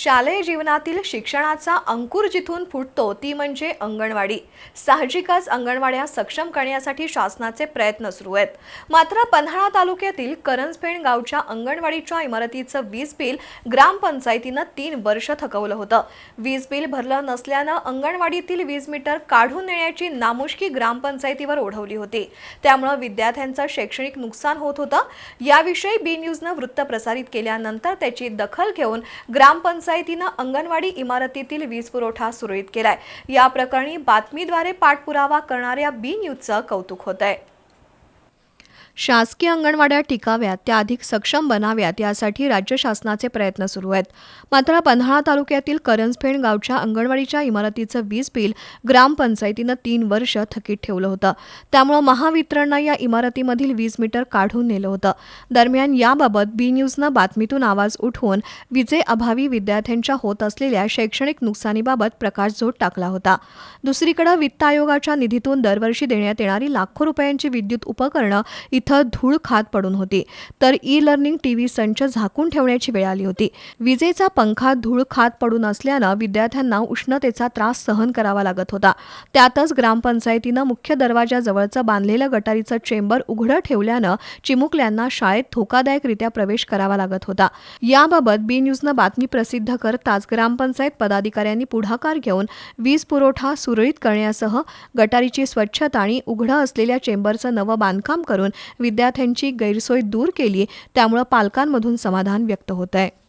शालेय जीवनातील शिक्षणाचा अंकुर जिथून फुटतो ती म्हणजे अंगणवाडी. साहजिकच अंगणवाड्या सक्षम करण्यासाठी शासनाचे प्रयत्न सुरू आहेत. मात्र पन्हाळा तालुक्यातील करंजपेण गावच्या अंगणवाडीच्या इमारतीचं वीज बिल ग्रामपंचायतीनं तीन वर्ष थकवलं होतं. वीज बिल भरलं नसल्यानं अंगणवाडीतील वीज मीटर काढून नेण्याची नामुष्की ग्रामपंचायतीवर ओढवली होती. त्यामुळं विद्यार्थ्यांचं शैक्षणिक नुकसान होत होतं. याविषयी बी न्यूजनं वृत्त प्रसारित केल्यानंतर त्याची दखल घेऊन ग्रामपंचायत पंचायतीनं अंगणवाडी इमारतीतील वीज पुरवठा सुरळीत केलाय. या प्रकरणी बातमीद्वारे पाठपुरावा करणाऱ्या बी न्यूजचं कौतुक होत आहे शासकीय अंगणवाड्या टिकाव्यात त्या अधिक सक्षम बनाव्यात यासाठी राज्य शासनाचे प्रयत्न सुरू आहेत. मात्र पन्हाळा तालुक्यातील करंजफेण गावच्या अंगणवाडीच्या इमारतीचं वीज बिल ग्रामपंचायतीनं तीन वर्ष थकीत ठेवलं होतं. त्यामुळं महावितरणनं या इमारतीमधील वीज मीटर काढून नेलं होतं. दरम्यान याबाबत बी न्यूजनं बातमीतून आवाज उठवून विजेअभावी विद्यार्थ्यांच्या होत असलेल्या शैक्षणिक नुकसानीबाबत प्रकाशझोड टाकला होता. दुसरीकडे वित्त आयोगाच्या निधीतून दरवर्षी देण्यात येणारी लाखो रुपयांची विद्युत उपकरणं इथं धूळ खात पडून होती. तर ई लर्निंग टीव्ही संच झाकून ठेवण्याची वेळ आली होती. विजेचा पंखा धूळ खात पडून असल्यानं विद्यार्थ्यांना उष्णतेचा त्रास सहन करावा लागत होता. त्यातच ग्रामपंचायतीनं मुख्य दरवाजाजवळचं बांधलेलं गटारीचं चेंबर उघडं ठेवल्यानं चिमुकल्यांना शाळेत धोकादायकरित्या प्रवेश करावा लागत होता. याबाबत बी न्यूजनं बातमी प्रसिद्ध करताच ग्रामपंचायत पदाधिकाऱ्यांनी पुढाकार घेऊन वीज पुरवठा सुरळीत करण्यासह गटारीची स्वच्छता आणि उघडं असलेल्या चेंबरचं नवं बांधकाम करून विद्यार्थ्यांची गैरसोय दूर केली त्यामुळं पालकांमधून समाधान व्यक्त होत आहे